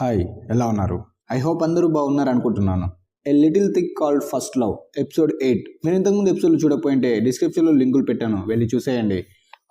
Hi ఎలా ఉన్నారు? I hope అందరూ బాగున్నారు అనుకుంటున్నాను. A little thing called first love episode eight మీరు ఇంతకుముందు ఎపిసోడ్లు చూడకపోయింటే డిస్క్రిప్షన్లో లింకులు పెట్టాను వెళ్ళి చూసేయండి.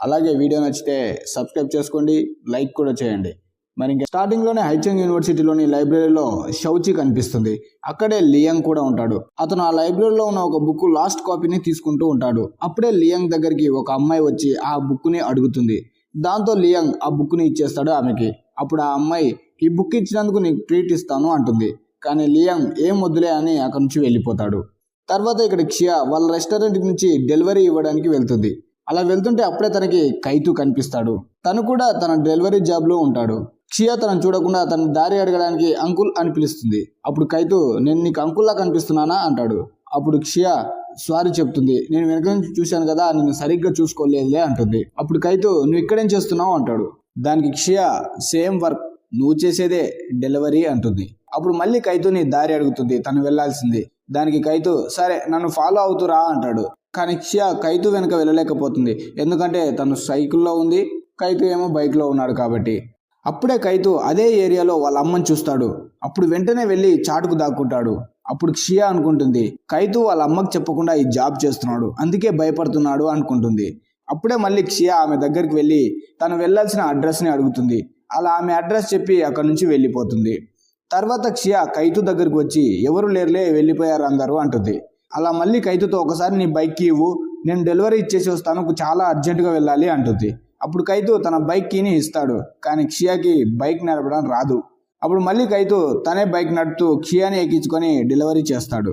అలాగే వీడియో నచ్చితే సబ్స్క్రైబ్ చేసుకోండి లైక్ కూడా చేయండి. మరి ఇంకా స్టార్టింగ్లోనే హైచంగ్ యూనివర్సిటీలోని లైబ్రరీలో షౌచి కనిపిస్తుంది. అక్కడే లియాంగ్ కూడా ఉంటాడు. అతను ఆ లైబ్రరీలో ఉన్న ఒక బుక్ లాస్ట్ కాపీని తీసుకుంటూ ఉంటాడు. అప్పుడే లియాంగ్ దగ్గరికి ఒక అమ్మాయి వచ్చి ఆ బుక్ని అడుగుతుంది. దాంతో లియాంగ్ ఆ బుక్ని ఇచ్చేస్తాడు ఆమెకి. అప్పుడు ఆ అమ్మాయి ఈ బుక్ ఇచ్చినందుకు నీకు ట్రీట్ ఇస్తాను అంటుంది. కానీ లియాంగ్ ఏం వద్దులే అని అక్కడి నుంచి వెళ్ళిపోతాడు. తర్వాత ఇక్కడ క్షియా వాళ్ళ రెస్టారెంట్ నుంచి డెలివరీ ఇవ్వడానికి వెళ్తుంది. అలా వెళ్తుంటే అప్పుడే తనకి కైతు కనిపిస్తాడు. తను కూడా తన డెలివరీ జాబ్లో ఉంటాడు. క్షియా తనను చూడకుండా తన దారి అడగడానికి అంకుల్ అని పిలుస్తుంది. అప్పుడు కైతు నేను నీకు అంకుల్లా కనిపిస్తున్నానా? అంటాడు. అప్పుడు క్షియా సారీ చెప్తుంది. నేను వెనక నుంచి చూశాను కదా నిన్ను సరిగ్గా చూసుకోలేదులే అంటుంది. అప్పుడు కైతు నువ్వు ఇక్కడేం చేస్తున్నావు? అంటాడు. దానికి క్షియా సేమ్ వర్క్ నువ్వు చేసేదే డెలివరీ అంటుంది. అప్పుడు మళ్ళీ కైతుని దారి అడుగుతుంది. తను వెళ్ళాల్సింది. దానికి కైతు సరే నన్ను ఫాలో అవుతురా అంటాడు. కానీ క్షియా కైతు వెనక వెళ్ళలేకపోతుంది. ఎందుకంటే తను సైకిల్లో ఉంది. కైతు ఏమో బైక్లో ఉన్నాడు కాబట్టి. అప్పుడే కైతు అదే ఏరియాలో వాళ్ళ అమ్మని చూస్తాడు. అప్పుడు వెంటనే వెళ్ళి చాటుకు దాక్కుంటాడు. అప్పుడు క్షియా అనుకుంటుంది కైతు వాళ్ళ అమ్మకి చెప్పకుండా ఈ జాబ్ చేస్తున్నాడు. అందుకే భయపడుతున్నాడు అనుకుంటుంది. అప్పుడే మళ్ళీ క్షియా ఆమె దగ్గరికి వెళ్ళి తను వెళ్ళాల్సిన అడ్రస్ని అడుగుతుంది. అలా ఆమె అడ్రస్ చెప్పి అక్కడి నుంచి వెళ్ళిపోతుంది. తర్వాత క్షియా కైతు దగ్గరికి వచ్చి ఎవరు లేరులే వెళ్ళిపోయారు అందరూ అంటుంది. అలా మళ్ళీ కైతుతో ఒకసారి నీ బైక్కి ఇవ్వు నేను డెలివరీ ఇచ్చేసి వస్తాను చాలా అర్జెంటుగా వెళ్ళాలి అంటుంది. అప్పుడు కైతు తన బైక్ కీని ఇస్తాడు కానీ క్షియాకి బైక్ నడపడం రాదు. అప్పుడు మళ్ళీ కైతు తనే బైక్ నడుపుతూ క్షియాని ఎక్కించుకొని డెలివరీ చేస్తాడు.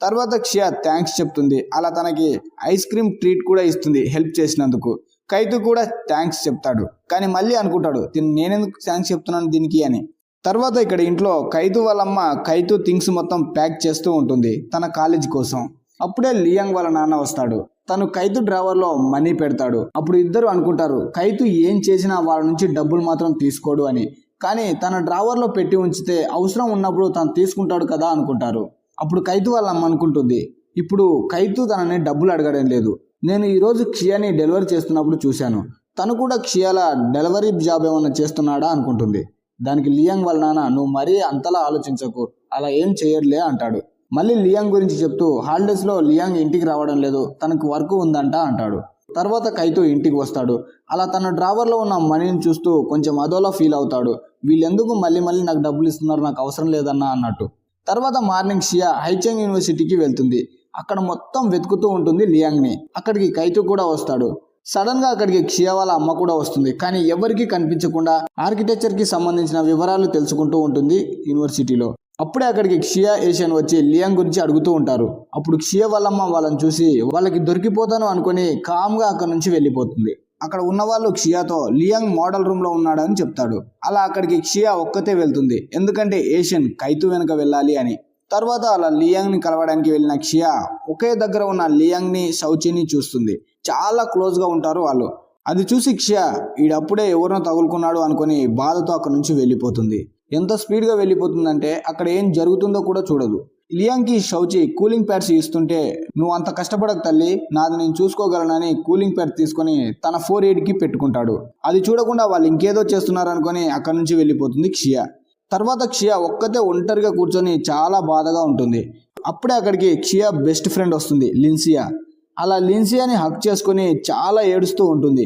తర్వాత క్షియా థ్యాంక్స్ చెప్తుంది. అలా తనకి ఐస్ క్రీమ్ ట్రీట్ కూడా ఇస్తుంది హెల్ప్ చేసినందుకు. కైతు కూడా థ్యాంక్స్ చెప్తాడు. కానీ మళ్ళీ అనుకుంటాడు "దీన్ని నేనెందుకు థ్యాంక్స్ చెప్తున్నాను దీనికి అని. తర్వాత ఇక్కడ ఇంట్లో కైతు వాళ్ళమ్మ కైతు థింగ్స్ మొత్తం ప్యాక్ చేస్తూ ఉంటుంది తన కాలేజ్ కోసం. అప్పుడే లియాంగ్ వాళ్ళ నాన్న వస్తాడు. తను కైతు డ్రైవర్లో మనీ పెడతాడు. అప్పుడు ఇద్దరు అనుకుంటారు కైతు ఏం చేసినా వాళ్ళ నుంచి డబ్బులు మాత్రం తీసుకోడు అని. కానీ తన డ్రైవర్లో పెట్టి ఉంచితే అవసరం ఉన్నప్పుడు తను తీసుకుంటాడు కదా అనుకుంటారు. అప్పుడు కైతు వాళ్ళ అమ్మ అనుకుంటుంది ఇప్పుడు కైతు తనని డబ్బులు అడగడం లేదు. నేను ఈరోజు క్షియాని డెలివరీ చేస్తున్నప్పుడు చూశాను. తను కూడా క్షియాల డెలివరీ జాబ్ ఏమైనా చేస్తున్నాడా అనుకుంటుంది. దానికి లియాంగ్ వాళ్ళ నాన్న నువ్వు మరీ అంతలా ఆలోచించకు అలా ఏం చేయట్లే అంటాడు. మళ్ళీ లియాంగ్ గురించి చెప్తూ హాలిడేస్లో లియాంగ్ ఇంటికి రావడం లేదు తనకు వర్క్ ఉందంట అంటాడు. తర్వాత కైతు ఇంటికి వస్తాడు. అలా తన డ్రైవర్లో ఉన్న మనీని చూస్తూ కొంచెం అదోలా ఫీల్ అవుతాడు. వీళ్ళెందుకు మళ్ళీ మళ్ళీ నాకు డబ్బులు ఇస్తున్నారు నాకు అవసరం లేదన్నా అన్నట్టు. తర్వాత మార్నింగ్ షియా హైచెంగ్ యూనివర్సిటీకి వెళ్తుంది. అక్కడ మొత్తం వెతుకుతూ ఉంటుంది లియాంగ్ని. అక్కడికి కైతు కూడా వస్తాడు. సడన్గా అక్కడికి క్షియా వాళ్ళ అమ్మ కూడా వస్తుంది. కానీ ఎవరికీ కనిపించకుండా ఆర్కిటెక్చర్కి సంబంధించిన వివరాలు తెలుసుకుంటూ ఉంటుంది యూనివర్సిటీలో. అప్పుడే అక్కడికి క్షియా ఏషియన్ వచ్చి లియాంగ్ గురించి అడుగుతూ ఉంటారు. అప్పుడు క్షియా వాళ్ళమ్మ వాళ్ళని చూసి వాళ్ళకి దొరికిపోతాను అనుకుని కామ్గా అక్కడ నుంచి వెళ్ళిపోతుంది. అక్కడ ఉన్న వాళ్ళు క్షియాతో లియాంగ్ మోడల్ రూమ్లో ఉన్నాడని చెప్తాడు. అలా అక్కడికి క్షియా ఒక్కతే వెళ్తుంది. ఎందుకంటే ఏషియన్ కైతు వెనక వెళ్ళాలి అని. తర్వాత అలా లియాంగ్ని కలవడానికి వెళ్ళిన క్షియా ఒకే దగ్గర ఉన్న లియాంగ్ని శౌచిని చూస్తుంది. చాలా క్లోజ్గా ఉంటారు వాళ్ళు. అది చూసి క్షియా ఈడప్పుడే ఎవరినో తగులుకున్నాడు అనుకుని బాధతో అక్కడ నుంచి వెళ్ళిపోతుంది. ఎంత స్పీడ్గా వెళ్ళిపోతుందంటే అక్కడ ఏం జరుగుతుందో కూడా చూడదు. లియాంగ్కి శౌచి కూలింగ్ ప్యాడ్స్ ఇస్తుంటే నువ్వు అంత కష్టపడక తల్లి నాది నేను చూసుకోగలనని కూలింగ్ ప్యాడ్ తీసుకొని తన ఫోర్ ఎయిడ్కి పెట్టుకుంటాడు. అది చూడకుండా వాళ్ళు ఇంకేదో చేస్తున్నారు అక్కడి నుంచి వెళ్ళిపోతుంది క్షియా. తర్వాత క్షియా ఒక్కతే ఒంటరిగా కూర్చొని చాలా బాధగా ఉంటుంది. అప్పుడే అక్కడికి క్షియా బెస్ట్ ఫ్రెండ్ వస్తుంది లిన్సియా. అలా లిన్సియాని హక్ చేసుకొని చాలా ఏడుస్తూ ఉంటుంది.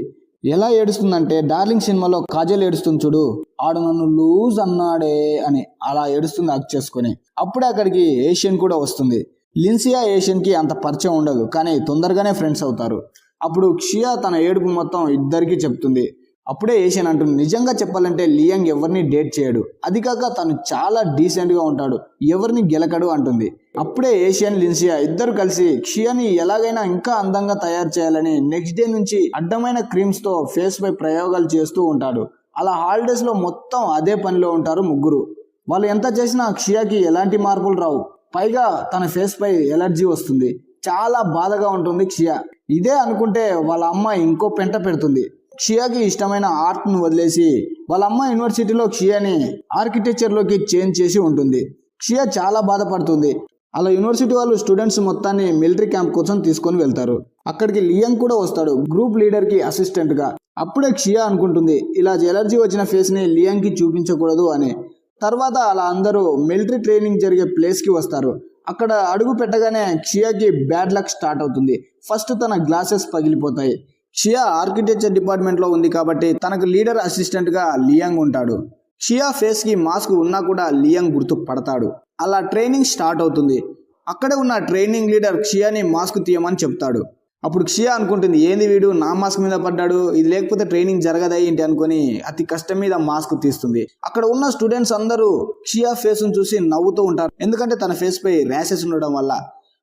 ఎలా ఏడుస్తుందంటే డార్లింగ్ సినిమాలో కాజల్ ఏడుస్తుంది చూడు ఆడు నన్ను లూజ్ అన్నాడే అని అలా ఏడుస్తుంది హక్ చేసుకొని. అప్పుడే అక్కడికి ఏషియన్ కూడా వస్తుంది. లిన్సియా ఏషియన్కి అంత పరిచయం ఉండదు కానీ తొందరగానే ఫ్రెండ్స్ అవుతారు. అప్పుడు క్షియా తన ఏడుపు మొత్తం ఇద్దరికీ చెప్తుంది. అప్పుడే ఏషియన్ అంటుంది నిజంగా చెప్పాలంటే లియాంగ్ ఎవరిని డేట్ చేయడు. అది కాక తను చాలా డీసెంట్గా ఉంటాడు. ఎవరిని గెలకడు అంటుంది. అప్పుడే ఏషియన్ లిన్సియా ఇద్దరు కలిసి క్షియాని ఎలాగైనా ఇంకా అందంగా తయారు చేయాలని నెక్స్ట్ డే నుంచి అడ్డమైన క్రీమ్స్తో ఫేస్ పై ప్రయోగాలు చేస్తూ ఉంటాడు. అలా హాలిడేస్లో మొత్తం అదే పనిలో ఉంటారు ముగ్గురు. వాళ్ళు ఎంత చేసినా క్షియాకి ఎలాంటి మార్పులు రావు. పైగా తన ఫేస్ పై ఎలర్జీ వస్తుంది. చాలా బాధగా ఉంటుంది క్షియా. ఇదే అనుకుంటే వాళ్ళ అమ్మ ఇంకో పెంట పెడుతుంది. క్షియాకి ఇష్టమైన ఆర్ట్ను వదిలేసి వాళ్ళ అమ్మ యూనివర్సిటీలో క్షియాని ఆర్కిటెక్చర్లోకి చేంజ్ చేసి ఉంటుంది. క్షియా చాలా బాధపడుతుంది. అలా యూనివర్సిటీ వాళ్ళు స్టూడెంట్స్ మొత్తాన్ని మిలిటరీ క్యాంప్ కోసం తీసుకొని వెళ్తారు. అక్కడికి లియాంగ్ కూడా వస్తాడు గ్రూప్ లీడర్కి అసిస్టెంట్గా. అప్పుడే క్షియా అనుకుంటుంది ఇలా ఎలర్జీ వచ్చిన ఫేస్ని ని చూపించకూడదు అని. తర్వాత అలా అందరూ మిలిటరీ ట్రైనింగ్ జరిగే ప్లేస్కి వస్తారు. అక్కడ అడుగు పెట్టగానే క్షియాకి బ్యాడ్ లక్ స్టార్ట్ అవుతుంది. ఫస్ట్ తన గ్లాసెస్ పగిలిపోతాయి. షియా ఆర్కిటెక్చర్ డిపార్ట్మెంట్లో ఉంది కాబట్టి తనకు లీడర్ అసిస్టెంట్గా లియాంగ్ ఉంటాడు. షియా ఫేస్కి మాస్క్ ఉన్నా కూడా లియాంగ్ గుర్తు పడతాడు అలా ట్రైనింగ్ స్టార్ట్ అవుతుంది. అక్కడే ఉన్న ట్రైనింగ్ లీడర్ క్షియాని మాస్క్ తీయమని చెప్తాడు. అప్పుడు క్షియా అనుకుంటుంది ఏంది వీడు? నా మాస్క్ మీద పడ్డాడు? ఇది లేకపోతే ట్రైనింగ్ జరగదా ఏంటి? అనుకొని అతి కష్టం మీద మాస్క్ తీస్తుంది. అక్కడ ఉన్న స్టూడెంట్స్ అందరూ క్షియా ఫేస్ చూసి నవ్వుతూ ఉంటారు. ఎందుకంటే తన ఫేస్ పై ర్యాషెస్ ఉండడం వల్ల.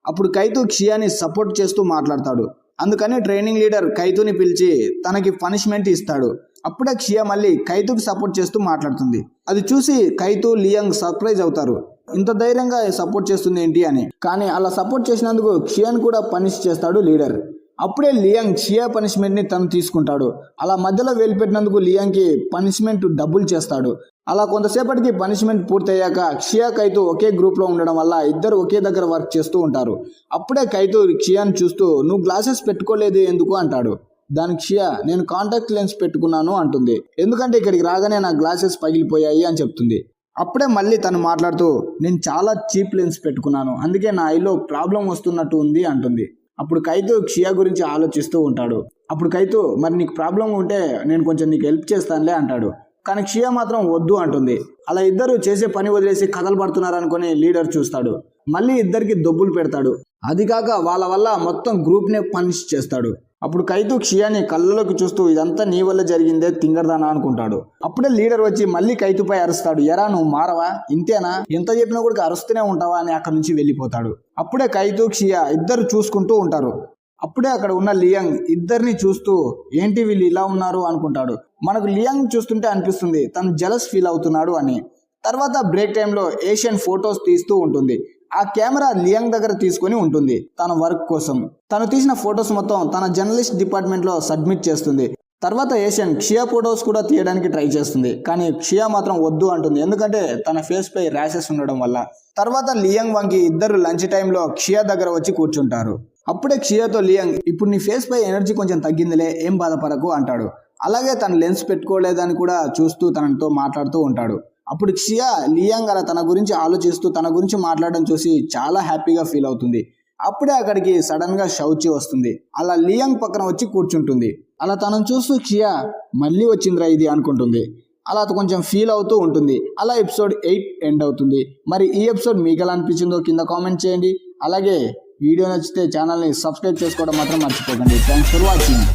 అప్పుడు కైతు క్షియాని సపోర్ట్ చేస్తూ మాట్లాడతాడు. అందుకని ట్రైనింగ్ లీడర్ కైతుని పిలిచి తనకి పనిష్మెంట్ ఇస్తాడు. అప్పుడే క్షియా మళ్ళీ కైతుకి సపోర్ట్ చేస్తూ మాట్లాడుతుంది. అది చూసి కైతు లియంగ్ సర్ప్రైజ్ అవుతారు. ఇంత ధైర్యంగా సపోర్ట్ చేస్తుంది ఏంటి అని. కానీ అలా సపోర్ట్ చేసినందుకు క్షియాన్ కూడా పనిష్ చేస్తాడు లీడర్ అప్పుడే లియాంగ్ షియా పనిష్మెంట్ని తను తీసుకుంటాడు. అలా మధ్యలో వేలిపెట్టినందుకు లియాంగ్కి పనిష్మెంట్ డబుల్ చేస్తాడు. అలా కొంతసేపటికి పనిష్మెంట్ పూర్తయ్యాక క్షియా కైతు ఒకే గ్రూప్లో ఉండడం వల్ల ఇద్దరు ఒకే దగ్గర వర్క్ చేస్తూ ఉంటారు. అప్పుడే కైతు క్షియాని చూస్తూ నువ్వు గ్లాసెస్ పెట్టుకోలేదు ఎందుకు? అంటాడు. దానికి షియా నేను కాంటాక్ట్ లెన్స్ పెట్టుకున్నాను అంటుంది. ఎందుకంటే ఇక్కడికి రాగానే నా గ్లాసెస్ పగిలిపోయాయి అని చెప్తుంది. అప్పుడే మళ్ళీ తను మాట్లాడుతూ నేను చాలా చీప్ లెన్స్ పెట్టుకున్నాను. అందుకే నా ఐలో ప్రాబ్లం వస్తున్నట్టు ఉంది అంటుంది. అప్పుడు కైతు క్షియా గురించి ఆలోచిస్తూ ఉంటాడు. అప్పుడు కైతు మరి నీకు ప్రాబ్లం ఉంటే నేను కొంచెం నీకు హెల్ప్ చేస్తానులే అంటాడు. కానీ క్షియా మాత్రం వద్దు అంటుంది. అలా ఇద్దరు చేసే పని వదిలేసి కథలు పడుతున్నారు అనుకుని లీడర్ చూస్తాడు. మళ్ళీ ఇద్దరికి దొబ్బులు పెడతాడు. అది కాక వాళ్ళ వల్ల మొత్తం గ్రూప్నే పనిష్ చేస్తాడు. అప్పుడు కైతు క్షియాని కళ్ళలోకి చూస్తూ ఇదంతా నీ వల్ల జరిగిందే తింగర్దానా అనుకుంటాడు. అప్పుడే లీడర్ వచ్చి మళ్ళీ కైతుపై అరుస్తాడు. ఎరా నువ్వు మారవా? ఇంతేనా? ఎంత చెప్పినా కూడా అరుస్తూనే ఉంటావా అని అక్కడి నుంచి వెళ్ళిపోతాడు. అప్పుడే కైతు క్షియా ఇద్దరు చూసుకుంటూ ఉంటారు. అప్పుడే అక్కడ ఉన్న లియంగ్ ఇద్దరిని చూస్తూ ఏంటి వీళ్ళు ఇలా ఉన్నారు? అనుకుంటాడు. మనకు లియంగ్ చూస్తుంటే అనిపిస్తుంది తను జలస్ ఫీల్ అవుతున్నాడు అని. తర్వాత బ్రేక్ టైంలో ఏషియన్ ఫొటోస్ తీస్తూ ఉంటుంది. ఆ కెమెరా లియాంగ్ దగ్గర తీసుకొని ఉంటుంది తన వర్క్ కోసం. తను తీసిన ఫొటోస్ మొత్తం తన జర్నలిస్ట్ డిపార్ట్మెంట్లో సబ్మిట్ చేస్తుంది. తర్వాత ఏషియన్ క్షియా ఫొటోస్ కూడా తీయడానికి ట్రై చేస్తుంది. కానీ క్షియా మాత్రం వద్దు అంటుంది. ఎందుకంటే తన ఫేస్ పై ర్యాషెస్ ఉండడం వల్ల. తర్వాత లియాంగ్ వంకి ఇద్దరు లంచ్ టైంలో క్షియా దగ్గర వచ్చి కూర్చుంటారు. అప్పుడే క్షియాతో లియాంగ్ ఇప్పుడు నీ ఫేస్ పై ఎనర్జీ కొంచెం తగ్గిందిలే ఏం బాధపడకు అంటాడు. అలాగే తన లెన్స్ పెట్టుకోలేదని కూడా చూస్తూ తనతో మాట్లాడుతూ ఉంటాడు. అప్పుడు క్షియా లియాంగ్ అలా తన గురించి ఆలోచిస్తూ తన గురించి మాట్లాడడం చూసి చాలా హ్యాపీగా ఫీల్ అవుతుంది. అప్పుడే అక్కడికి సడన్గా షౌచి వస్తుంది. అలా లియాంగ్ పక్కన వచ్చి కూర్చుంటుంది. అలా తనను చూస్తూ క్షియా మళ్ళీ వచ్చిందిరా ఇది అనుకుంటుంది. అలా అది కొంచెం ఫీల్ అవుతూ ఉంటుంది. అలా ఎపిసోడ్ ఎయిట్ ఎండ్ అవుతుంది. మరి ఈ ఎపిసోడ్ మీకు ఎలా అనిపించిందో కింద కామెంట్ చేయండి. అలాగే వీడియో నచ్చితే ఛానల్ని సబ్స్క్రైబ్ చేసుకోవడం మాత్రం మర్చిపోకండి. Thanks for watching.